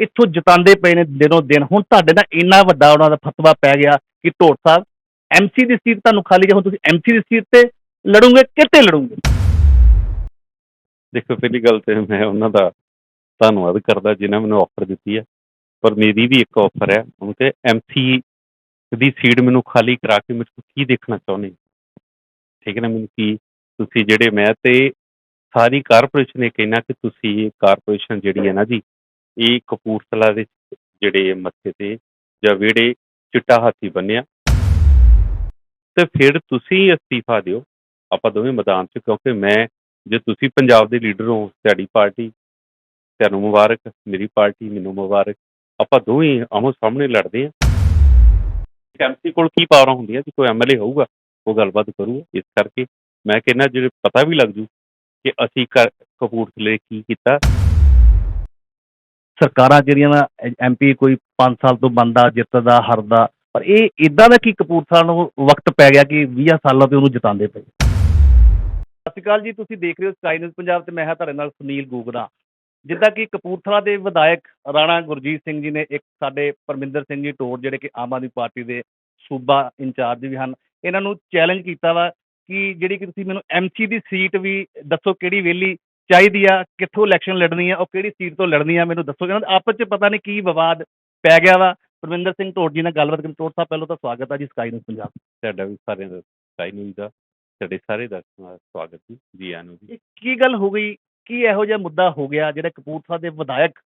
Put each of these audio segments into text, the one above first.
ਇੱਥੋਂ ਜਿਤਾਉਂਦੇ ਪਏ ਨੇ ਦਿਨੋਂ ਦਿਨ। ਹੁਣ ਤੁਹਾਡੇ ਨਾਲ ਇੰਨਾ ਵੱਡਾ ਉਹਨਾਂ ਦਾ ਫਤਵਾ ਪੈ ਗਿਆ ਕਿ ਢੋਟ ਸਾਹਿਬ ਐਮਸੀ ਦੀ ਸੀਟ ਤੁਹਾਨੂੰ ਖਾਲੀ ਜੇ ਹੁਣ ਤੁਸੀਂ ਐਮਸੀ ਦੀ ਸੀਟ ਤੇ ਲੜੋਗੇ ਕਿਤੇ ਲੜੋਗੇ? ਦੇਖੋ, ਪਹਿਲੀ ਗੱਲ ਤੇ ਮੈਂ ਉਹਨਾਂ ਦਾ ਧੰਨਵਾਦ ਕਰਦਾ ਜਿਨ੍ਹਾਂ ਮੈਨੂੰ ਆਫਰ ਦਿੱਤੀ ਹੈ। ਪਰ ਮੇਰੀ ਵੀ ਇੱਕ ਆਫਰ ਹੈ ਉਹਨਾਂ ਤੇ ਐਮਸੀ ਦੀ ਸੀਟ ਮੈਨੂੰ ਖਾਲੀ ਕਰਾ ਕੇ ਮੈਨੂੰ ਕੀ ਦੇਖਣਾ ਚਾਹੁੰਦੇ ਠੀਕ ਹੈ ਨਾ ਮੈਨੂੰ ਕੀ ਤੁਸੀਂ ਜਿਹੜੇ ਮੈਂ ਤੇ ਸਾਰੀ ਕਾਰਪੋਰੇਸ਼ਨ ਇਹ ਕਹਿਣਾ ਕਿ ਤੁਸੀਂ ਇਹ ਕਾਰਪੋਰੇਸ਼ਨ ਜਿਹੜੀ ਹੈ ਨਾ ਜੀ ਇਹ ਕਪੂਰਥਲਾ ਦੇ ਜਿਹੜੇ ਮੱਥੇ ਤੇ ਜਾਂ ਵਿਹੜੇ ਚਿੱਟਾ ਹਾਥੀ ਬੰਨਿਆ। ਤੇ ਫਿਰ ਤੁਸੀਂ ਅਸਤੀਫਾ ਦਿਓ। ਆਪਾਂ ਦੋਵੇਂ ਮੈਦਾਨ 'ਚ, ਕਿਉਂਕਿ ਮੈਂ, ਜੇ ਤੁਸੀਂ ਪੰਜਾਬ ਦੇ ਲੀਡਰ ਹੋ ਤੁਹਾਡੀ ਪਾਰਟੀ, ਤੁਹਾਨੂੰ ਮੁਬਾਰਕ, ਮੇਰੀ ਪਾਰਟੀ ਮੈਨੂੰ ਮੁਬਾਰਕ। ਆਪਾਂ ਦੋਵੇਂ ਆਮੋ ਸਾਹਮਣੇ ਲੜਦੇ ਹਾਂ ਐਮਸੀ ਕੋਲ ਕੀ ਪਾਵਰਾਂ ਹੁੰਦੀਆਂ ਜੇ ਕੋਈ ਐਮਐਲਏ ਹੋਊਗਾ, ਉਹ ਗੱਲਬਾਤ ਕਰੂਗਾ। ਇਸ ਕਰਕੇ ਮੈਂ ਕਹਿੰਦਾ, ਜਿਹੜੇ ਪਤਾ ਵੀ ਲੱਗ ਜੂ ਕਿ ਅਸੀਂ ਕ- ਕਪੂਰਥਲੇ ਕੀ ਕੀਤਾ। ਸਰਕਾਰਾਂ ਜਿਹੜੀਆਂ ਨਾ ਐਮਪੀ ਕੋਈ 5 ਸਾਲ ਤੋਂ ਬੰਦਾ ਜਿੱਤਦਾ, ਹਰਦਾ, ਪਰ ਇਹ ਇਦਾਂ ਦਾ ਕੀ ਕਪੂਰਥਲਾ ਨੂੰ ਵਕਤ ਪੈ ਗਿਆ ਕਿ 20 ਸਾਲਾਂ ਤੋਂ ਉਹਨੂੰ ਜਿਤਾਉਂਦੇ ਪਏ। ਸਤਿ ਸ਼੍ਰੀ ਅਕਾਲ ਜੀ, ਤੁਸੀਂ ਦੇਖ ਰਹੇ ਹੋ ਸਕਾਈ ਨਿਊਜ਼ ਪੰਜਾਬ ਤੇ ਮੈਂ ਹਾਂ ਤੁਹਾਡੇ ਨਾਲ ਸੁਨੀਲ ਗੂਗਰਾ ਜਿੱਦਾਂ ਕਿ ਕਪੂਰਥਲਾ ਦੇ ਵਿਧਾਇਕ ਰਾਣਾ ਗੁਰਜੀਤ ਸਿੰਘ ਜੀ ਨੇ ਇੱਕ ਸਾਡੇ ਪਰਮਿੰਦਰ ਸਿੰਘ ਜੀ ਟੋਰ ਜਿਹੜੇ ਕਿ ਆਮ ਆਦਮੀ ਪਾਰਟੀ ਦੇ ਸੂਬਾ ਇੰਚਾਰਜ ਵੀ ਹਨ, ਇਹਨਾਂ ਨੂੰ ਚੈਲੰਜ ਕੀਤਾ ਵਾ ਕਿ ਜਿਹੜੀ ਕਿ ਤੁਸੀਂ ਮੈਨੂੰ ਐਮਸੀ ਦੀ ਸੀਟ ਵੀ ਦੱਸੋ ਕਿਹੜੀ ਵੇਲੀ ਚਾਹੀਦੀ ਆ ਕਿੱਥੋਂ ਇਲੈਕਸ਼ਨ ਲੜਨੀ ਆ ਉਹ ਕਿਹੜੀ ਸੀਟ ਤੋਂ ਲੜਨੀ ਆ ਮੈਨੂੰ ਦੱਸੋ। ਇਹਨਾਂ ਆਪਸ ਚ ਪਤਾ ਨਹੀਂ ਕੀ ਵਿਵਾਦ ਪੈ ਗਿਆ ਵਾ। ਪਰਮਿੰਦਰ ਸਿੰਘ ਢੋਟ ਜੀ ਨਾਲ ਗੱਲਬਾਤ ਕਰਨ ਢੋਟ ਸਾਹਿਬ ਪਹਿਲਾਂ ਤਾਂ ਸਵਾਗਤ ਆ ਜੀ ਸਕਾਈ ਨਿਊਜ਼ ਪੰਜਾਬ ਤੁਹਾਡਾ ਵੀ ਸਾਰਿਆਂ ਦਾ ਸਾਈ ਨਿਊਜ਼ ਦਾ ਤੁਹਾਡੇ ਸਾਰੇ ਦਰਸ਼ਕਾਂ ਦਾ ਸਵਾਗਤ ਜੀ ਜੀ ਆਇਆਂ ਨੂੰ ਜੀ। ਕੀ ਗੱਲ ਹੋ ਗਈ? ਕੀ ਇਹੋ ਜਿਹਾ ਮੁੱਦਾ ਹੋ ਗਿਆ ਜਿਹੜਾ ਕਪੂਰਥਲਾ ਦੇ ਵਿਧਾਇਕ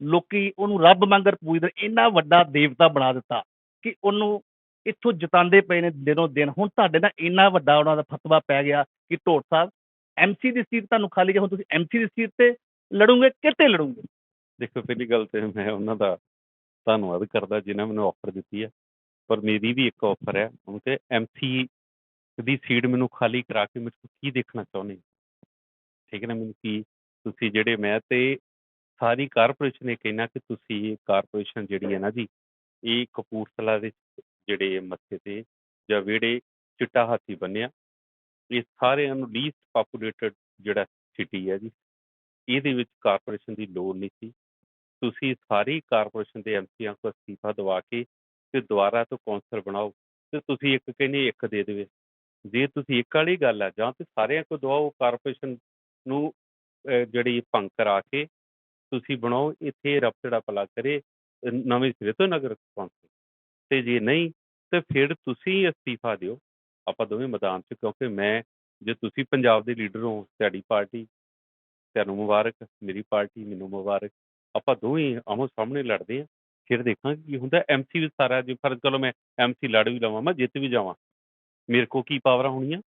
ਲੋਕੀ ਉਹਨੂੰ ਰੱਬ ਮੰਗਰ ਪੂਜਦੇ ਇੰਨਾ ਵੱਡਾ ਦੇਵਤਾ ਬਣਾ ਦਿੱਤਾ ਕਿ ਉਹਨੂੰ ਇੱਥੋਂ ਜਿਤਾਉਂਦੇ ਪਏ ਨੇ ਦਿਨੋਂ ਦਿਨ। ਹੁਣ ਤੁਹਾਡੇ ਨਾਲ ਇੰਨਾ ਵੱਡਾ ਉਹਨਾਂ ਦਾ ਫਤਵਾ ਪੈ ਗਿਆ ਕਿ ਢੋਟ ਸਾਹਿਬ ਐਮਸੀ ਦੀ ਸੀਟ ਤੁਹਾਨੂੰ ਖਾਲੀ ਜੇ ਹੁਣ ਤੁਸੀਂ ਐਮਸੀ ਦੀ ਸੀਟ ਤੇ ਲੜੋਗੇ, ਕਿਤੇ ਲੜੋਗੇ? ਦੇਖੋ ਪਹਿਲੀ ਗੱਲ ਤੇ ਮੈਂ ਉਹਨਾਂ ਦਾ ਧੰਨਵਾਦ ਕਰਦਾ ਜਿਨ੍ਹਾਂ ਮੈਨੂੰ ਆਫਰ ਦਿੱਤੀ ਹੈ, ਪਰ ਮੇਰੀ ਵੀ ਇੱਕ ਆਫਰ ਹੈ ਉਹਨਾਂ ਤੇ ਐਮਸੀ ਦੀ ਸੀਟ ਮੈਨੂੰ ਖਾਲੀ ਕਰਾ ਕੇ ਮੈਨੂੰ ਕੀ ਦੇਖਣਾ ਚਾਹੁੰਦੇ ਠੀਕ ਹੈ ਨਾ ਮੈਨੂੰ ਕੀ ਤੁਸੀਂ ਜਿਹੜੇ ਮੈਂ ਤੇ ਸਾਰੀ ਕਾਰਪੋਰੇਸ਼ਨ ਇਹ ਕਹਿਣਾ ਕਿ ਤੁਸੀਂ ਕਾਰਪੋਰੇਸ਼ਨ ਜਿਹੜੀ ਹੈ ਨਾ ਜੀ, ਇਹ ਕਪੂਰਥਲਾ ਦੇ ਜਿਹੜੇ ਮੱਥੇ ਤੇ ਜਾਂ ਵਿਹੜੇ ਚਿੱਟਾ ਹਾਥੀ ਬੰਨਿਆ ਇਹ ਸਾਰਿਆਂ ਨੂੰ ਲੀਸਟ ਪਾਪੂਲੇਟਡ ਜਿਹੜਾ ਸਿਟੀ ਹੈ ਜੀ, ਇਹਦੇ ਵਿੱਚ ਕਾਰਪੋਰੇਸ਼ਨ ਦੀ ਲੋੜ ਨਹੀਂ ਸੀ। ਤੁਸੀਂ ਸਾਰੀ ਕਾਰਪੋਰੇਸ਼ਨ ਦੇ ਐਮਸੀਆਂ ਨੂੰ ਅਸਤੀਫਾ ਦਵਾ ਕੇ ਤੇ ਦੁਬਾਰਾ ਤੋਂ ਕੌਂਸਲ ਬਣਾਓ ਤੇ ਤੁਸੀਂ ਇੱਕ ਕਹਿੰਦੇ ਇੱਕ ਦੇ ਦੇਵੇ। ਜੇ ਤੁਸੀਂ ਇੱਕ ਵਾਲੀ ਗੱਲ ਆ, ਜਾਂ ਤੇ ਸਾਰਿਆਂ ਕੋ ਦਵਾਓ ਕਾਰਪੋਰੇਸ਼ਨ ਨੂੰ ਜਿਹੜੀ ਭੰਗ ਕਰਾ ਕੇ ਤੁਸੀਂ ਬਣਾਓ, ਇੱਥੇ ਰੱਬ ਜਿਹੜਾ ਭਲਾ ਕਰੇ ਨਵੇਂ ਸਿਰੇ ਤੋਂ ਨਗਰ ਕੌਂਸਲ। ਤੇ ਜੇ ਨਹੀਂ, ਤੇ ਫਿਰ ਤੁਸੀਂ ਅਸਤੀਫਾ ਦਿਓ। ਆਪਾਂ ਦੋਵੇਂ ਮੈਦਾਨ 'ਚ, ਕਿਉਂਕਿ ਮੈਂ, ਜੇ ਤੁਸੀਂ ਪੰਜਾਬ ਦੇ ਲੀਡਰ ਹੋ, ਤੁਹਾਡੀ ਪਾਰਟੀ, ਤੁਹਾਨੂੰ ਮੁਬਾਰਕ, ਮੇਰੀ ਪਾਰਟੀ ਮੈਨੂੰ ਮੁਬਾਰਕ, ਆਪਾਂ ਦੋਵੇਂ ਆਮੋ ਸਾਹਮਣੇ ਲੜਦੇ ਹਾਂ, ਫਿਰ ਦੇਖਾਂਗੇ ਕੀ ਹੁੰਦਾ ਐਮਸੀ ਵੀ ਸਾਰਾ ਜੇ ਫਰਜ਼ ਚਲੋ ਮੈਂ ਐਮਸੀ ਲੜ ਵੀ ਲਵਾਂ, ਮੈਂ ਜਿੱਤ ਵੀ ਜਾਵਾਂ। ਮੇਰੇ ਕੋਲ ਕੀ ਪਾਵਰਾਂ ਹੋਣੀਆਂ?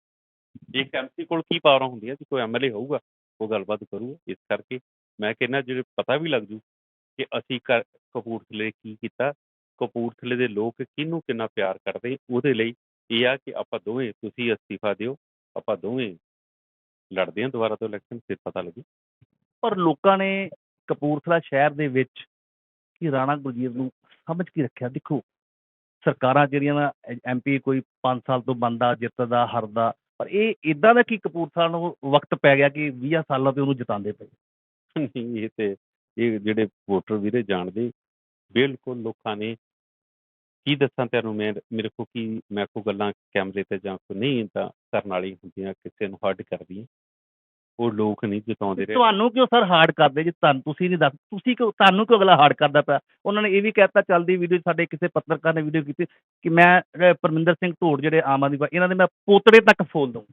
ਇੱਕ ਐਮਸੀ ਕੋਲ ਕੀ ਪਾਵਰਾਂ ਹੁੰਦੀਆਂ ਜੇ ਕੋਈ ਐਮਐਲਏ ਹੋਊਗਾ, ਉਹ ਗੱਲਬਾਤ ਕਰੂਗਾ, ਇਸ ਕਰਕੇ ਮੈਂ ਕਹਿੰਦਾ, ਜਿਹੜੇ ਪਤਾ ਵੀ ਲੱਗ ਜੂ ਕਿ ਅਸੀਂ ਕ- ਕਪੂਰਥਲੇ ਕੀ ਕੀਤਾ, ਕਪੂਰਥਲੇ ਦੇ ਲੋਕ ਕਿਹਨੂੰ ਕਿੰਨਾ ਪਿਆਰ ਕਰਦੇ, ਉਹਦੇ ਲਈ ਇਹ ਆ ਕਿ ਆਪਾਂ ਦੋਵੇਂ, ਤੁਸੀਂ ਅਸਤੀਫਾ ਦਿਓ, ਆਪਾਂ ਦੋਵੇਂ ਲੜਦੇ ਹਾਂ ਦੁਬਾਰਾ ਤੋਂ ਇਲੈਕਸ਼ਨ ਫਿਰ ਪਤਾ ਲੱਗੇ। ਪਰ ਲੋਕਾਂ ਨੇ ਕਪੂਰਥਲਾ ਸ਼ਹਿਰ ਦੇ ਵਿੱਚ ਕਿ ਰਾਣਾ ਗੁਰਜੀਤ ਨੂੰ ਸਮਝ ਕੇ ਰੱਖਿਆ। ਦੇਖੋ, ਸਰਕਾਰਾਂ ਜਿਹੜੀਆਂ ਨਾ ਐਮਪੀ ਕੋਈ 5 ਸਾਲ ਤੋਂ ਬੰਦਾ ਜਿੱਤਦਾ, ਹਰਦਾ, ਪਰ ਇਹ ਇਦਾਂ ਦਾ ਕਿ ਕਪੂਰਥਲਾ ਨੂੰ ਵਕਤ ਪੈ ਗਿਆ ਕਿ 20 ਸਾਲਾਂ ਤੇ ਉਹਨੂੰ ਜਿਤਾਉਂਦੇ ਪਏ। ਨਹੀਂ, ਇਹ ਤੇ ਇਹ ਜਿਹੜੇ ਵੋਟਰ ਵੀਰੇ ਜਾਣਦੇ, ਬਿਲਕੁਲ ਲੋਕਾਂ ਨੇ ਕੀ ਦੱਸਾਂ ਤੈਨੂੰ ਮੈਂ ਮੇਰੇ ਕੋ ਕੀ ਮੈਂ ਕੋ ਗੱਲਾਂ ਕੈਮਰੇ ਤੇ ਜਾਂ ਕੋ ਨਹੀਂ ਤਾਂ ਕਰਨ ਵਾਲੀ ਹੁੰਦੀਆਂ ਕਿਸੇ ਨੂੰ ਹਰਟ ਕਰਦੀਆਂ। ਉਹ ਲੋਕ ਨਹੀਂ ਜਿਤਾਉਂਦੇ ਰਹੇ। ਤੁਹਾਨੂੰ ਕਿਉਂ ਸਰ ਹਾਰਡ ਕਰਦੇ ਜੇ? ਤੁਹਾਨੂੰ ਤੁਸੀਂ ਨਹੀਂ ਦੱਸ ਤੁਸੀਂ ਕਿਉਂ ਤੁਹਾਨੂੰ ਕਿਉਂ ਅਗਲਾ ਹਾਰਡ ਕਰਦਾ ਪਿਆ? ਉਹਨਾਂ ਨੇ ਇਹ ਵੀ ਕਹਿਤਾ ਚੱਲਦੀ ਵੀਡੀਓ ਸਾਡੇ ਕਿਸੇ ਪੱਤਰਕਾਰ ਨੇ ਵੀਡੀਓ ਕੀਤੀ ਕਿ ਮੈਂ ਪਰਮਿੰਦਰ ਸਿੰਘ ਢੋੜ ਜਿਹੜੇ ਆਮ ਆਦਮੀ ਪਾਰਟੀ ਇਹਨਾਂ ਦੇ ਮੈਂ ਪੋਤੜੇ ਤੱਕ ਫੋਲ ਦਊਂ।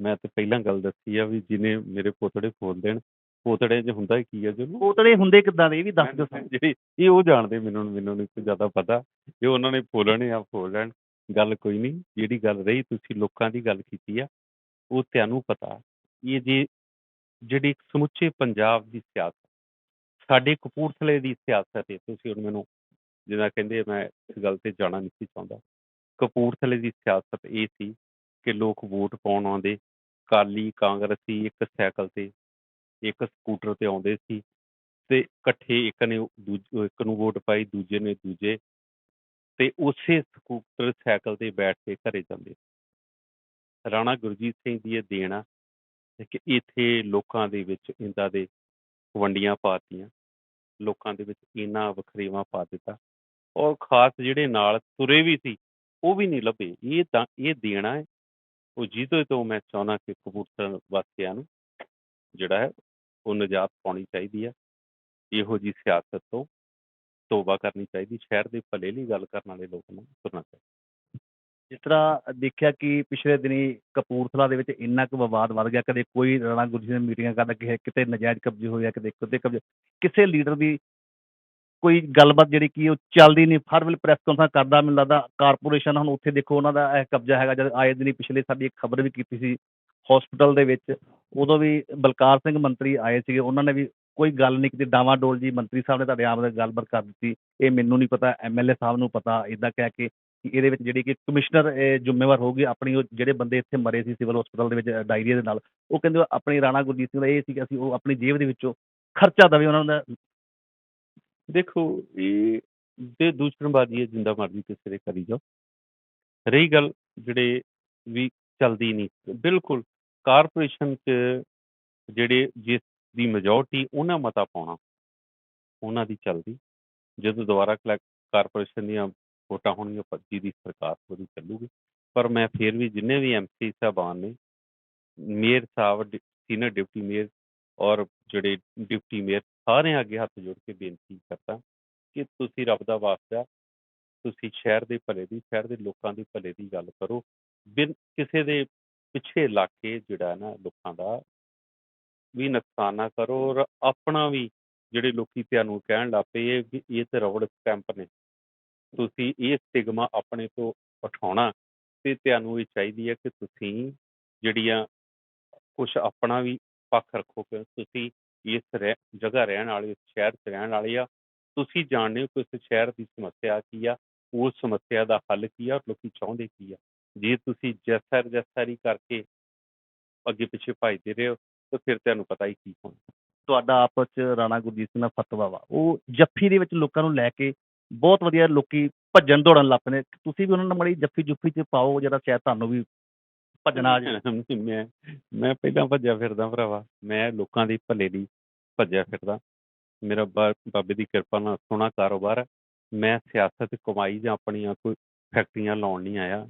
ਮੈਂ ਤੇ ਪਹਿਲਾਂ ਗੱਲ ਦੱਸੀ ਆ ਵੀ ਜਿਹਨੇ ਮੇਰੇ ਪੋਤੜੇ ਖੋਲ ਦੇਣ ਪੋਤੜੇ 'ਚ ਹੁੰਦਾ ਕੀ ਆ ਜਿਹਨੂੰ ਪੋਤੜੇ ਹੁੰਦੇ ਕਿੱਦਾਂ ਦੇ ਇਹ ਵੀ ਦੱਸ ਦਿਓ ਸਾਨੂੰ। ਜਿਹੜੀ ਇਹ ਉਹ ਜਾਣਦੇ ਮੈਨੂੰ ਮੈਨੂੰ ਨਹੀਂ ਕੋਈ ਜ਼ਿਆਦਾ ਪਤਾ। ਜੇ ਉਹਨਾਂ ਨੇ ਫੋਲਣੇ ਆ ਫੋਲ ਲੈਣ ਗੱਲ ਕੋਈ ਨਹੀਂ ਜਿਹੜੀ ਗੱਲ ਰਹੀ ਤੁਸੀਂ ਲੋਕਾਂ ਦੀ ਗੱਲ ਕੀਤੀ ਆ ਉਹ ਤੁਹਾਨੂੰ ਪਤਾ। ਇਹ ਜੇ ਜਿਹੜੀ ਸਮੁੱਚੇ ਪੰਜਾਬ ਦੀ ਸਿਆਸਤ ਸਾਡੇ ਕਪੂਰਥਲੇ ਦੀ ਸਿਆਸਤ ਹੈ ਤੁਸੀਂ ਹੁਣ ਮੈਨੂੰ ਜਿੱਦਾਂ ਕਹਿੰਦੇ ਮੈਂ ਇਸ ਗੱਲ ਤੇ ਜਾਣਾ ਨਹੀਂ ਸੀ ਚਾਹੁੰਦਾ। ਕਪੂਰਥਲੇ ਦੀ ਸਿਆਸਤ ਇਹ ਸੀ ਕਿ ਲੋਕ ਵੋਟ ਪਾਉਣ ਆਉਂਦੇ। ਕਾਲੀ ਕਾਂਗਰਸੀ ਇੱਕ ਸਾਈਕਲ ਤੇ ਇੱਕ ਸਕੂਟਰ ਤੇ ਆਉਂਦੇ ਸੀ ਤੇ ਇਕੱਠੇ ਇੱਕ ਨੇ ਦੂਜ- ਇੱਕ ਨੂੰ ਵੋਟ ਪਾਈ, ਦੂਜੇ ਨੇ ਦੂਜੇ ਤੇ ਉਸੇ ਸਕੂਟਰ ਸਾਈਕਲ ਤੇ ਬੈਠ ਕੇ ਘਰੇ ਜਾਂਦੇ ਰਾਣਾ ਗੁਰਜੀਤ ਸਿੰਘ ਦੀ ਇਹ ਦੇਣ ਆ ਕਿ ਇੱਥੇ ਲੋਕਾਂ ਦੇ ਵਿੱਚ ਇੰਦਾ ਦੇ ਵੰਡੀਆਂ ਪਾਤੀਆਂ ਲੋਕਾਂ ਦੇ ਵਿੱਚ ਇੰਨਾ ਵਖਰੇਵਾ ਪਾ ਦਿੱਤਾ ਔਰ ਖਾਸ ਜਿਹੜੇ ਨਾਲ ਤੁਰੇ ਵੀ ਸੀ, ਉਹ ਵੀ ਨਹੀਂ ਲੱਭੇ। ਇਹ ਤਾਂ, ਇਹ ਦੇਣਾ ਹੈ ਉਹ ਜਿਹਦੇ ਤੋਂ ਮੈਂ ਚਾਹੁੰਦਾ ਕਿ ਕਬੂਤਰ ਵਾਸੀਆਂ ਨੂੰ ਜਿਹੜਾ ਹੈ ਉਹ ਨਿਜਾਤ ਪਾਉਣੀ ਚਾਹੀਦੀ ਹੈ। ਇਹੋ ਜੀ ਸਿਆਸਤ ਤੋਂ ਤੋਬਾ ਕਰਨੀ ਚਾਹੀਦੀ, ਸ਼ਹਿਰ ਦੇ ਭਲੇ ਲਈ ਗੱਲ ਕਰਨ ਵਾਲੇ ਲੋਕ ਨੂੰ ਤੁਰਨਾ ਚਾਹੀਦਾ। ਜਿਸ ਤਰ੍ਹਾਂ ਦੇਖਿਆ ਕਿ ਪਿਛਲੇ ਦਿਨੀ ਕਪੂਰਥਲਾ ਦੇ ਵਿੱਚ ਇੰਨਾ ਕੁ ਵਿਵਾਦ ਵੱਧ ਗਿਆ, ਕਦੇ ਕੋਈ ਰਾਣਾ ਗੁਰਜੀਤ ਸਿੰਘ ਮੀਟਿੰਗਾਂ ਕਰਦਾ ਕਿਸੇ ਕਿਤੇ ਨਜਾਇਜ਼ ਕਬਜ਼ੇ ਹੋਏ ਆ ਕਿਤੇ ਕਿਤੇ ਕਬਜ਼ੇ, ਕਿਸੇ ਲੀਡਰ ਦੀ ਕੋਈ ਗੱਲਬਾਤ ਜਿਹੜੀ ਕੀ ਉਹ ਚੱਲਦੀ ਨਹੀਂ, ਹਰ ਵੇਲੇ ਪ੍ਰੈਸ ਕਾਨਫਰੰਸ ਕਰਦਾ, ਮੈਨੂੰ ਲੱਗਦਾ ਕਾਰਪੋਰੇਸ਼ਨ ਹੁਣ ਉੱਥੇ ਦੇਖੋ ਉਹਨਾਂ ਦਾ ਇਹ ਕਬਜ਼ਾ ਹੈਗਾ, ਜਦ ਆਏ ਦਿਨੀ ਪਿਛਲੇ ਸਾਡੀ ਇੱਕ ਖਬਰ ਵੀ ਕੀਤੀ ਸੀ ਹਸਪੀਟਲ ਦੇ ਵਿੱਚ ਉਦੋਂ ਵੀ ਬਲਕਾਰ ਸਿੰਘ ਮੰਤਰੀ ਆਏ ਸੀਗੇ, ਉਹਨਾਂ ਨੇ ਵੀ ਕੋਈ ਗੱਲ ਨਹੀਂ ਕੀਤੀ। ਡਾਵਾਡੋਲ ਜੀ ਮੰਤਰੀ ਸਾਹਿਬ ਨੇ ਤੁਹਾਡੇ ਆਪ ਨਾਲ ਗੱਲਬਾਤ ਕਰ ਦਿੱਤੀ। ਇਹ ਮੈਨੂੰ ਨਹੀਂ ਪਤਾ ਐਮਐਲਏ ਸਾਹਿਬ ਨੂੰ ਪਤਾ ਇਦਾਂ ਕਹਿ ਕੇ ਕਿ ਇਹਦੇ ਵਿੱਚ ਜਿਹੜੀ ਕਿ ਕਮਿਸ਼ਨਰ, ਇਹ ਜ਼ਿੰਮੇਵਾਰ ਹੋਊਗੀ, ਆਪਣੀ ਉਹ ਜਿਹੜੇ ਬੰਦੇ ਇੱਥੇ ਮਰੇ ਸੀ ਸਿਵਲ ਹਸਪੀਟਲ ਦੇ ਵਿੱਚ ਡਾਇਰੀਆ ਦੇ ਨਾਲ, ਉਹ ਕਹਿੰਦੇ ਉਹ ਆਪਣੀ ਰਾਣਾ ਗੁਰਜੀਤ ਸਿੰਘ ਦਾ ਇਹ ਸੀ ਕਿ ਅਸੀਂ ਉਹ ਆਪਣੀ ਜੇਬ ਦੇ ਵਿੱਚੋਂ ਖਰਚਾ ਦਵੇ ਉਹਨਾਂ ਦਾ। ਦੇਖੋ, ਇਹ ਤੇ ਦੂਸ਼ਣਬਾਜ਼ੀ ਹੈ, ਜਿੰਦਾ ਮਰਜ਼ੀ ਕਿਸੇ ਦੇ ਕਰੀ ਜਾਓ। ਰਹੀ ਗੱਲ ਜਿਹੜੇ ਵੀ ਚੱਲਦੀ ਨਹੀਂ, ਬਿਲਕੁਲ ਕਾਰਪੋਰੇਸ਼ਨ 'ਚ ਜਿਹੜੇ ਜਿਸ ਦੀ ਮੈਜੋਰਟੀ ਉਹਨਾਂ ਮਤਾ ਪਾਉਣਾ, ਉਹਨਾਂ ਦੀ ਚੱਲਦੀ। ਜਦੋਂ ਦੁਬਾਰਾ ਕਲੈਕ ਕਾਰਪੋਰੇਸ਼ਨ ਦੀਆਂ ਵੋਟਾਂ ਹੋਣਗੀਆਂ ਪੱਚੀ ਦੀ ਸਰਕਾਰ ਉਹਦੀ ਚੱਲੂਗੀ। ਪਰ ਮੈਂ ਫਿਰ ਵੀ ਜਿੰਨੇ ਵੀ ਐਮਸੀ ਸਾਹਿਬਾਨ ਨੇ, ਮੇਅਰ ਸਾਹਿਬ, ਡਿ- ਸੀਨੀਅਰ ਡਿਪਟੀ ਮੇਅਰ ਔਰ ਜਿਹੜੇ ਡਿਪਟੀ ਮੇਅਰ ਸਾਰਿਆਂ ਅੱਗੇ ਹੱਥ ਜੋੜ ਕੇ ਬੇਨਤੀ ਕਰਦਾ ਕਿ ਤੁਸੀਂ ਰੱਬ ਦਾ ਵਾਸਤਾ, ਤੁਸੀਂ ਸ਼ਹਿਰ ਦੇ ਭਲੇ ਦੀ, ਸ਼ਹਿਰ ਦੇ ਲੋਕਾਂ ਦੇ ਭਲੇ ਦੀ ਗੱਲ ਕਰੋ। ਬਿਨ ਕਿਸੇ ਦੇ ਪਿੱਛੇ ਲੱਗ ਕੇ ਜਿਹੜਾ ਨਾ ਲੋਕਾਂ ਦਾ ਵੀ ਨੁਕਸਾਨ ਨਾ ਕਰੋ ਔਰ ਆਪਣਾ ਵੀ ਜਿਹੜੇ ਲੋਕੀ ਤੁਹਾਨੂੰ ਕਹਿਣ ਲੱਗ ਪਏ ਵੀ ਇਹ ਤੇ ਰਬੜ ਸਟੈਂਪ ਨੇ। ਤੁਸੀਂ ਇਹ ਸਟਿਗਮਾ ਆਪਣੇ ਤੋਂ ਉਠਾਉਣਾ ਤੇ ਤੁਹਾਨੂੰ ਇਹ ਚਾਹੀਦੀ ਹੈ ਕਿ ਤੁਸੀਂ ਜਿਹੜੀਆਂ ਕੁਝ ਆਪਣਾ ਵੀ ਪੱਖ ਰੱਖੋ ਕਿ ਤੁਸੀਂ ਇਸ ਜਗ੍ਹਾ ਰਹਿਣ ਵਾਲੇ ਇਸ ਸ਼ਹਿਰ 'ਚ ਰਹਿਣ ਵਾਲੇ ਆ। ਤੁਸੀਂ ਜਾਣਦੇ ਹੋ ਕਿ ਉਸ ਸ਼ਹਿਰ ਦੀ ਸਮੱਸਿਆ ਕੀ ਆ ਉਸ ਸਮੱਸਿਆ ਦਾ ਹੱਲ ਕੀ ਆ ਲੋਕੀ ਚਾਹੁੰਦੇ ਕੀ ਆ। ਜੇ ਤੁਸੀਂ ਜੈਸਰ ਜੈਸਰੀ ਕਰਕੇ ਅੱਗੇ ਪਿੱਛੇ ਭਜਦੇ ਰਹੇ ਹੋ ਤਾਂ ਫਿਰ ਤੁਹਾਨੂੰ ਪਤਾ ਹੀ ਕੀ ਹੋਣਾ। ਤੁਹਾਡਾ ਆਪਸ ਚ ਰਾਣਾ ਗੁਰਜੀਤ ਸਿੰਘ ਦਾ ਫਤਵਾ ਵਾ। ਉਹ ਜੱਫੀ ਦੇ ਵਿੱਚ ਲੋਕਾਂ ਨੂੰ ਲੈ ਕੇ ਬਹੁਤ ਵਧੀਆ ਲੋਕੀ ਭੱਜਣ ਦੌੜਨ ਲੱਗ ਪਏ ਤੁਸੀਂ ਵੀ ਉਹਨਾਂ ਨਾਲ ਮੜੀ ਜੱਫੀ ਜੁੱਫੀ ਚ ਪਾਓ ਜਿਹੜਾ ਸ਼ਾਇਦ ਤੁਹਾਨੂੰ ਵੀ ਭੱਜਣਾ ਆ ਜਾਏ। ਮੈਂ ਮੈਂ ਪਹਿਲਾਂ ਭੱਜਿਆ ਫਿਰਦਾ ਭਰਾਵਾ। ਮੈਂ ਲੋਕਾਂ ਦੇ ਭਲੇ ਲਈ ਭੱਜਿਆ ਫਿਰਦਾ। ਮੇਰਾ ਬਾਬੇ ਦੀ ਕਿਰਪਾ ਨਾਲ ਸੋਹਣਾ ਕਾਰੋਬਾਰ ਹੈ। ਮੈਂ ਸਿਆਸਤ ਕਮਾਈ ਜਾਂ ਆਪਣੀਆਂ ਕੋਈ ਫੈਕਟਰੀਆਂ ਲਾਉਣ ਨਹੀਂ ਆਇਆ।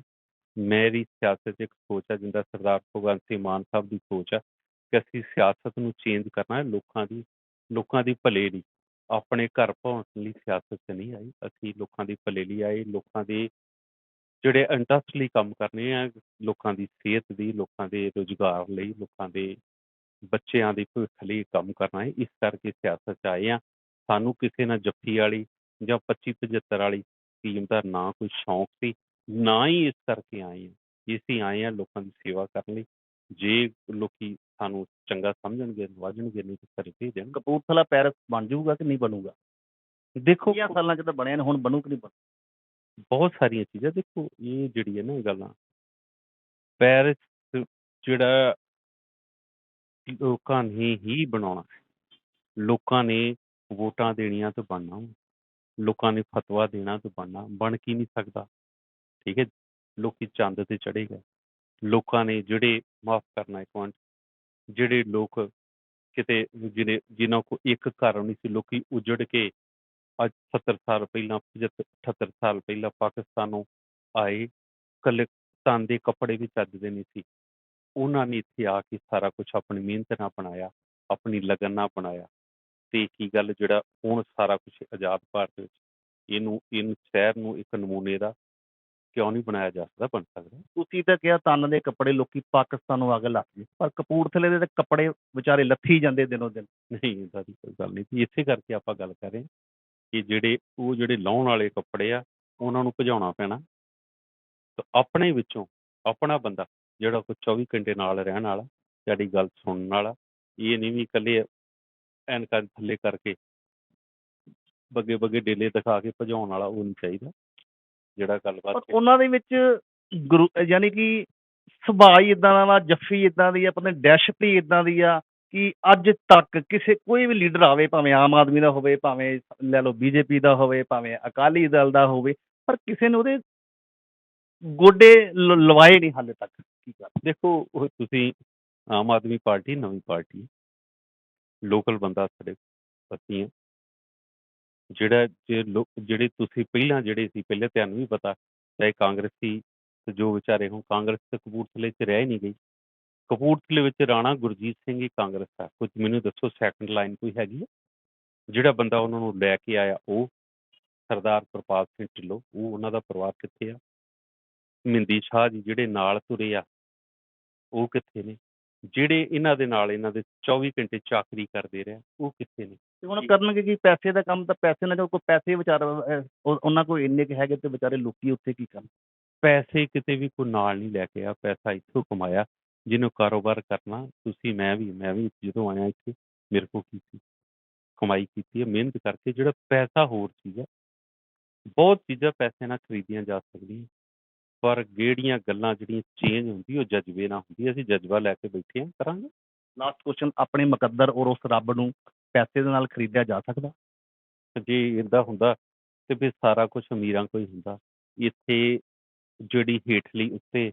ਮੇਰੀ ਸਿਆਸਤ 'ਚ ਇੱਕ ਸੋਚ ਹੈ ਜਿੰਦਾ ਸਰਦਾਰ ਭਗਵੰਤ ਸਿੰਘ ਮਾਨ ਸਾਹਿਬ ਦੀ ਸੋਚ ਹੈ ਕਿ ਅਸੀਂ ਸਿਆਸਤ ਨੂੰ ਚੇਂਜ ਕਰਨਾ ਹੈ, ਲੋਕਾਂ ਦੀ ਲੋਕਾਂ ਦੀ ਭਲੇ ਲਈ ਆਪਣੇ ਘਰ ਭਵਨ ਲਈ ਸਿਆਸਤ 'ਚ ਨਹੀਂ ਆਈ। ਅਸੀਂ ਲੋਕਾਂ ਦੀ ਭਲੇ ਲਈ ਆਏ, ਲੋਕਾਂ ਦੇ ਜਿਹੜੇ ਇੰਟਰਸਟ ਲਈ ਕੰਮ ਕਰਨੇ ਆ, ਲੋਕਾਂ ਦੀ ਸਿਹਤ ਦੀ, ਲੋਕਾਂ ਦੇ ਰੋਜ਼ਗਾਰ ਲਈ, ਲੋਕਾਂ ਦੇ ਬੱਚਿਆਂ ਦੇ ਭਵਿੱਖ ਲਈ ਕੰਮ ਕਰਨਾ ਹੈ। ਇਸ ਕਰਕੇ ਸਿਆਸਤ 'ਚ ਆਏ ਆ। ਸਾਨੂੰ ਕਿਸੇ ਨਾਲ ਜੱਫੀ ਵਾਲੀ ਜਾਂ 25 75 ਵਾਲੀ ਸਕੀਮ ਦਾ ਨਾ ਕੋਈ ਸ਼ੌਂਕ ਸੀ। ਨਾ ਹੀ ਇਸ ਕਰਕੇ ਆਏ ਆ ਅਸੀਂ ਆਏ ਆ ਲੋਕਾਂ ਦੀ ਸੇਵਾ ਕਰਨ ਲਈ। ਜੇ ਲੋਕੀ ਸਾਨੂੰ ਚੰਗਾ ਸਮਝਣਗੇ ਨਵਾਜਣਗੇ ਨਹੀਂ ਤਾਂ ਘਰੇ ਭੇਜ ਦੇਣ ਕਪੂਰਥਲਾ ਪੈਰਿਸ ਬਣ ਜਾਊਗਾ ਕਿ ਨਹੀਂ ਬਣੂਗਾ? ਦੇਖੋ 20 ਸਾਲਾਂ ਚ ਤਾਂ ਬਣਿਆ ਨੇ ਹੁਣ ਬਣੂ ਕਿ ਨਹੀਂ ਬਣੂ? ਬਹੁਤ ਸਾਰੀਆਂ ਚੀਜ਼ਾਂ ਦੇਖੋ ਇਹ ਜਿਹੜੀ ਹੈ ਨਾ ਇਹ ਗੱਲਾਂ। ਪੈਰਿਸ ਜਿਹੜਾ ਲੋਕਾਂ ਨੇ ਹੀ ਬਣਾਉਣਾ ਹੈ। ਲੋਕਾਂ ਨੇ ਵੋਟਾਂ ਦੇਣੀਆਂ ਤੇ ਬਣਨਾ। ਲੋਕਾਂ ਨੇ ਫਤਵਾ ਦੇਣਾ ਤੇ ਬਣਨਾ ਬਣ ਕੀ ਨਹੀਂ ਸਕਦਾ। ਠੀਕ ਹੈ, ਲੋਕੀ ਚੰਦ ਤੇ ਚੜੇ ਗਏ। ਲੋਕਾਂ ਨੇ ਜਿਹੜੇ ਮਾਫ ਕਰਨਾ ਇੱਕ ਮਿੰਟ ਜਿਹੜੇ ਲੋਕ ਕਿਤੇ ਜਿਹੜੇ ਜਿਨ੍ਹਾਂ ਕੋ ਇੱਕ ਘਰ ਨਹੀਂ ਸੀ, ਲੋਕੀ ਉਜੜ ਕੇ ਅੱਜ 70 ਸਾਲ ਪਹਿਲਾਂ 75 78 ਸਾਲ ਪਹਿਲਾਂ ਪਾਕਿਸਤਾਨੋਂ ਆਏ, ਕੱਲੇ ਤਨ ਦੇ ਕੱਪੜੇ ਵੀ ਚੱਜ ਦੇ ਨਹੀਂ ਸੀ। ਉਹਨਾਂ ਨੇ ਇੱਥੇ ਆ ਕੇ ਸਾਰਾ ਕੁਝ ਆਪਣੀ ਮਿਹਨਤ ਨਾਲ ਬਣਾਇਆ, ਆਪਣੀ ਲਗਨ ਨਾਲ ਬਣਾਇਆ। ਤੇ ਕੀ ਗੱਲ ਜਿਹੜਾ ਹੁਣ ਸਾਰਾ ਕੁਝ ਆਜ਼ਾਦ ਭਾਰਤ ਵਿੱਚ, ਇਹਨੂੰ ਇਹਨੂੰ ਸ਼ਹਿਰ ਨੂੰ ਇੱਕ ਨਮੂਨੇ ਦਾ ਕਿਉਂ ਨਹੀਂ ਬਣਾਇਆ ਜਾ ਸਕਦਾ, ਬਣ ਸਕਦਾ ਤੁਸੀਂ ਤਾਂ ਕਿਹਾ ਤਨ ਦੇ ਕੱਪੜੇ ਲੋਕੀ ਪਾਕਿਸਤਾਨ ਨੂੰ ਆ ਕੇ ਲੱਗ ਗਏ ਪਰ ਕਪੂਰਥਲੇ ਦੇ ਤਾਂ ਕੱਪੜੇ ਵਿਚਾਰੇ ਲੱਥੀ ਜਾਂਦੇ ਦਿਨੋਂ ਦਿਨ। ਨਹੀਂ ਇਦਾਂ ਦੀ ਕੋਈ ਗੱਲ ਨਹੀਂ ਸੀ। ਇਸੇ ਕਰਕੇ ਆਪਾਂ ਗੱਲ ਕਰ ਰਹੇ ਹਾਂ ਕਿ ਜਿਹੜੇ, ਉਹ ਜਿਹੜੇ ਲਾਉਣ ਵਾਲੇ ਕੱਪੜੇ ਆ, ਉਹਨਾਂ ਨੂੰ ਭਜਾਉਣਾ ਪੈਣਾ। ਤਾਂ ਆਪਣੇ ਵਿੱਚੋਂ ਆਪਣਾ ਬੰਦਾ, ਜਿਹੜਾ ਕੋਈ 24 ਘੰਟੇ ਨਾਲ ਰਹਿਣ ਵਾਲਾ, ਸਾਡੀ ਗੱਲ ਸੁਣਨ ਵਾਲਾ, ਇਹ ਨਹੀਂ ਵੀ ਇਕੱਲੇ ਐਨਕਾਂ ਥੱਲੇ ਕਰਕੇ ਬੱਗੇ ਬੱਗੇ ਡੇਲੇ ਦਿਖਾ ਕੇ ਭਜਾਉਣ ਵਾਲਾ, ਉਹ ਨਹੀਂ ਚਾਹੀਦਾ। ਜਿਹੜਾ ਗੱਲਬਾਤ ਉਹਨਾਂ ਦੇ ਵਿੱਚ ਗੁਰੂ ਯਾਨੀ ਕਿ ਸੁਭਾਅ ਹੀ ਇਦਾਂ ਦਾ ਜੱਫੀ ਇਦਾਂ ਦੀ ਆ ਪਤਾ ਨਹੀਂ ਡੈਸ਼ ਵੀ ਇਦਾਂ ਦੀ ਆ ਕਿ ਅੱਜ ਤੱਕ ਕਿਸੇ ਕੋਈ ਵੀ ਲੀਡਰ ਆਵੇ ਭਾਵੇਂ ਆਮ ਆਦਮੀ ਦਾ ਹੋਵੇ ਭਾਵੇਂ ਲੈ ਲਓ ਬੀਜੇਪੀ ਦਾ ਹੋਵੇ ਭਾਵੇਂ ਅਕਾਲੀ ਦਲ ਦਾ ਹੋਵੇ ਪਰ ਕਿਸੇ ਨੇ ਉਹਦੇ ਗੋਡੇ ਲਵਾਏ ਨਹੀਂ ਹਾਲੇ ਤੱਕ। ਕੀ ਕਰ ਦੇਖੋ ਉਹ ਤੁਸੀਂ ਆਮ ਆਦਮੀ ਪਾਰਟੀ ਨਵੀਂ ਪਾਰਟੀ ਲੋਕਲ ਬੰਦਾ ਸਾਡੇ ਅਸੀਂ ਹਾਂ। ਜਿਹੜਾ ਜੇ ਲੋ, ਜਿਹੜੇ ਤੁਸੀਂ ਪਹਿਲਾਂ ਜਿਹੜੇ ਸੀ, ਪਹਿਲੇ ਤੁਹਾਨੂੰ ਵੀ ਪਤਾ, ਚਾਹੇ ਕਾਂਗਰਸੀ ਜੋ ਵਿਚਾਰੇ ਹੁਣ, ਕਾਂਗਰਸ ਤੇ ਕਪੂਰਥਲੇ 'ਚ ਰਹਿ ਨਹੀਂ ਗਈ। ਕਪੂਰਥਲੇ ਵਿੱਚ ਰਾਣਾ ਗੁਰਜੀਤ ਸਿੰਘ ਹੀ ਕਾਂਗਰਸ ਦਾ। ਕੁਝ ਮੈਨੂੰ ਦੱਸੋ ਸੈਕੰਡ ਲਾਈਨ ਕੋਈ ਹੈਗੀ ਹੈ ਜਿਹੜਾ ਬੰਦਾ ਉਹਨਾਂ ਨੂੰ ਲੈ ਕੇ ਆਇਆ, ਉਹ ਸਰਦਾਰ ਪ੍ਰਪਾਲ ਸਿੰਘ ਢਿੱਲੋਂ, ਉਹ ਉਹਨਾਂ ਦਾ ਪਰਿਵਾਰ ਕਿੱਥੇ ਆ? ਮਹਿੰਦੀ ਸ਼ਾਹ ਜੀ ਜਿਹੜੇ ਨਾਲ ਤੁਰੇ ਆ, ਉਹ ਕਿੱਥੇ ਨੇ? ਜਿਹੜੇ ਇਹਨਾਂ ਦੇ ਨਾਲ ਇਹਨਾਂ ਦੇ 24 ਘੰਟੇ ਚਾਕਰੀ ਕਰਦੇ ਰਿਹਾ ਉਹ ਕਿੱਥੇ ਨੇ? ਤੇ ਹੁਣ ਕਰਨਗੇ ਕੀ? ਪੈਸੇ ਦਾ ਕੰਮ ਤਾਂ ਪੈਸੇ ਨਾਲ ਕੋਈ ਪੈਸੇ ਵਿਚਾਰ ਉਹਨਾਂ ਕੋਲ ਇੰਨੇ ਕੁ ਹੈਗੇ ਤੇ ਵਿਚਾਰੇ ਲੋਕੀ ਉੱਥੇ ਕੀ ਕਰਨ? ਪੈਸੇ ਕਿਤੇ ਵੀ ਕੋਈ ਨਾਲ ਨਹੀਂ ਲੈ ਕੇ ਆ ਪੈਸਾ ਇੱਥੋਂ ਕਮਾਇਆ ਜਿਹਨੂੰ ਕਾਰੋਬਾਰ ਕਰਨਾ ਤੁਸੀਂ ਮੈਂ ਵੀ ਮੈਂ ਵੀ ਜਦੋਂ ਆਇਆ ਇੱਥੇ ਮੇਰੇ ਕੋਲ ਕੀਤੀ ਕਮਾਈ ਕੀਤੀ ਹੈ ਮਿਹਨਤ ਕਰਕੇ ਜਿਹੜਾ ਪੈਸਾ ਹੋਰ ਚੀਜ਼ ਹੈ ਬਹੁਤ ਚੀਜ਼ਾਂ ਪੈਸੇ ਨਾਲ ਖਰੀਦੀਆਂ ਜਾ ਸਕਦੀਆਂ। ਪਰ ਗੇੜੀਆਂ ਗੱਲਾਂ ਜਿਹੜੀਆਂ ਚੇਂਜ ਹੁੰਦੀ ਉਹ ਜਜ਼ਬੇ ਨਾਲ ਹੁੰਦੀ ਅਸੀਂ ਜਜ਼ਬਾ ਲੈ ਕੇ ਬੈਠੇ ਹਾਂ ਕਰਾਂਗੇ। ਲਾਸਟ ਕੁਐਸਚਨ ਆਪਣੇ ਮੁਕੱਦਰ ਔਰ ਉਸ ਰੱਬ ਨੂੰ ਪੈਸੇ ਦੇ ਨਾਲ ਖਰੀਦਿਆ ਜਾ ਸਕਦਾ? ਜੇ ਇਦਾਂ ਹੁੰਦਾ ਤੇ ਫਿਰ ਸਾਰਾ ਕੁਝ ਅਮੀਰਾਂ ਕੋਈ ਹੁੰਦਾ। ਇੱਥੇ ਜਿਹੜੀ ਹੇਠਲੀ ਉੱਤੇ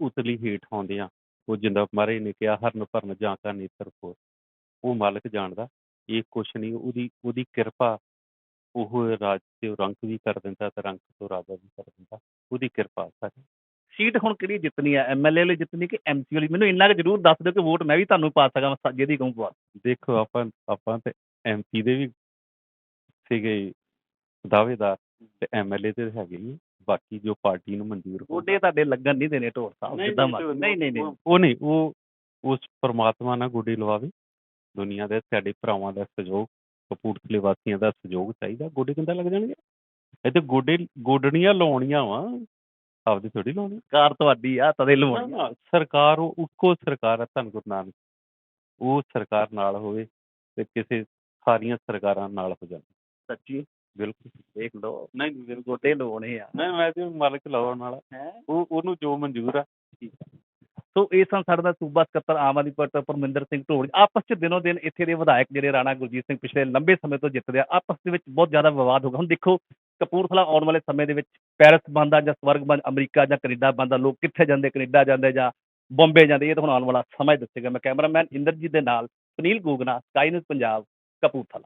ਉਤਲੀ ਹੇਠ ਆਉਂਦੇ ਆ ਉਹ ਜਿੰਦਾ ਮਾਰੇ ਨੇ ਕਿਹਾ ਹਰਨ ਭਰਨ ਜਾਂ ਕਾ ਨੇਤਰ ਕੋ ਉਹ ਮਾਲਕ ਜਾਣਦਾ ਇਹ ਕੁਛ ਨਹੀਂ ਉਹਦੀ ਉਹਦੀ ਕਿਰਪਾ ਉਹ ਰਾਜ ਤੇ ਰੰਗ ਵੀ ਕਰ ਦਿੰਦਾ ਤੇ ਰੰਗ ਤੋਂ ਰਾਜਾ ਵੀ ਕਰ ਦਿੰਦਾ ਉਹਦੀ ਕਿਰਪਾ ਸਾਡੀ ਸੀਟ ਹੁਣ ਕਿਹੜੀ ਜਿੱਤਣੀ ਹੈ ਐਮਐਲਏ ਲਈ ਜਿੱਤਣੀ ਕਿ ਐਮਸੀ ਵਾਲੀ? ਮੈਨੂੰ ਇੰਨਾ ਕੁ ਜ਼ਰੂਰ ਦੱਸ ਦਿਓ ਕਿ ਵੋਟ ਮੈਂ ਵੀ ਤੁਹਾਨੂੰ ਪਾ ਸਕਾਂ ਜਿਹਦੀ ਕਹੂੰ ਪਵਾ ਦੇਖੋ ਆਪਾਂ ਆਪਾਂ ਤੇ ਐਮਪੀ ਦੇ ਵੀ ਸੀਗੇ ਦਾਅਵੇਦਾਰ ਤੇ ਐਮਐਲਏ ਦੇ ਹੈਗੇ ਹੀ ਆ। ਬਾਕੀ ਜੋ ਪਾਰਟੀ ਨੂੰ ਮਨਜ਼ੂਰ। ਗੋਡੇ ਤੁਹਾਡੇ ਲੱਗਣ ਨਹੀਂ ਦੇਣੇ ਢੋਲ ਸਾਹਿਬ ਨਹੀਂ, ਜਿੱਦਾਂ ਨਹੀਂ, ਮਰਜ਼ੀ। ਨਹੀਂ ਨਹੀਂ ਨਹੀਂ। ਉਹ- ਉਹ ਨਹੀਂ ਉਹ ਉਸ ਪਰਮਾਤਮਾ ਨਾਲ ਗੋਡੀ ਲਵਾਵੇ। ਦੁਨੀਆ ਦੇ ਸਾਡੇ ਭਰਾਵਾਂ ਦਾ ਸਹਿਯੋਗ ਕਪੂਰਥਲੇ ਵਾਸੀਆਂ ਦਾ ਸਹਿਯੋਗ ਚਾਹੀਦਾ ਗੋਡੇ ਕਿੰਦਾ ਲੱਗ ਜਾਣਗੇ? ਤੇ ਗੋਡੇ ਗੋਡਣੀਆਂ ਲਾਉਣੀਆਂ ਵਾ ਆਪਦੀ ਥੋੜੀ ਲਾਉਣੀ। ਕਾਰ ਤੁਹਾਡੀ ਆ ਤਦੇ ਲਵਾਉਣੀ ਸਰਕਾਰ ਉਹ ਇੱਕੋ ਸਰਕਾਰ ਹੈ ਧੰਨ ਗੁਰੂ ਨਾਨਕ। ਉਹ ਸਰਕਾਰ ਨਾਲ ਹੋਵੇ ਤੇ ਕਿਸੇ ਸਾਰੀਆਂ ਸਰਕਾਰਾਂ ਨਾਲ ਹੋ ਜਾਣ ਸੱਚੀ? ਬਿਲਕੁਲ। ਦੇਖ ਲਓ। ਨਹੀਂ ਬਿਲਕੁਲ ਗੋਡੇ ਲਵਾਉਣੇ ਆ। ਮੈਂ ਮੈਂ ਤੇ ਮਾਲਕ ਲਾਉਣ ਵਾਲਾ। ਉਹ ਉਹਨੂੰ ਜੋ ਮਨਜ਼ੂਰ ਆ। ਸੋ ਇਹ ਸਨ ਸਾਡੇ ਦਾ ਸੂਬਾ ਸਕੱਤਰ ਆਮ ਆਦਮੀ ਪਾਰਟੀ ਪਰਮਿੰਦਰ ਸਿੰਘ ਢੋਲ। ਆਪਸ ਚ ਦਿਨੋ ਦਿਨ ਇੱਥੇ ਦੇ ਵਿਧਾਇਕ ਜਿਹੜੇ ਰਾਣਾ ਗੁਰਜੀਤ ਸਿੰਘ ਪਿਛਲੇ ਲੰਬੇ ਸਮੇਂ ਤੋਂ ਜਿੱਤਦੇ ਆ, ਆਪਸ ਦੇ ਵਿੱਚ ਬਹੁਤ ਜ਼ਿਆਦਾ ਵਿਵਾਦ ਹੋ ਗਿਆ। ਹੁਣ ਦੇਖੋ, ਕਪੂਰਥਲਾ ਆਉਣ ਵਾਲੇ ਸਮੇਂ ਦੇ ਵਿੱਚ ਪੈਰਿਸ ਬੰਦਾ ਜਾਂ ਸਵਰਗ ਬੰਦ ਅਮਰੀਕਾ ਜਾਂ ਕੈਨੇਡਾ ਬੰਦਾ ਲੋਕ ਕਿੱਥੇ ਜਾਂਦੇ? ਕੈਨੇਡਾ ਜਾਂਦੇ ਜਾਂ ਬੰਬੇ ਜਾਂਦੇ? ਇਹ ਤਾਂ ਹੁਣ ਆਉਣ ਵਾਲਾ ਸਮਾਂ ਹੀ ਦੱਸੇਗਾ। ਮੈਂ ਕੈਮਰਾਮੈਨ ਇੰਦਰਜੀਤ ਦੇ ਨਾਲ ਸੁਨੀਲ ਗੋਗਨਾ ਸਕਾਈ ਨਿਊਜ਼ ਪੰਜਾਬ, ਕਪੂਰਥਲਾ।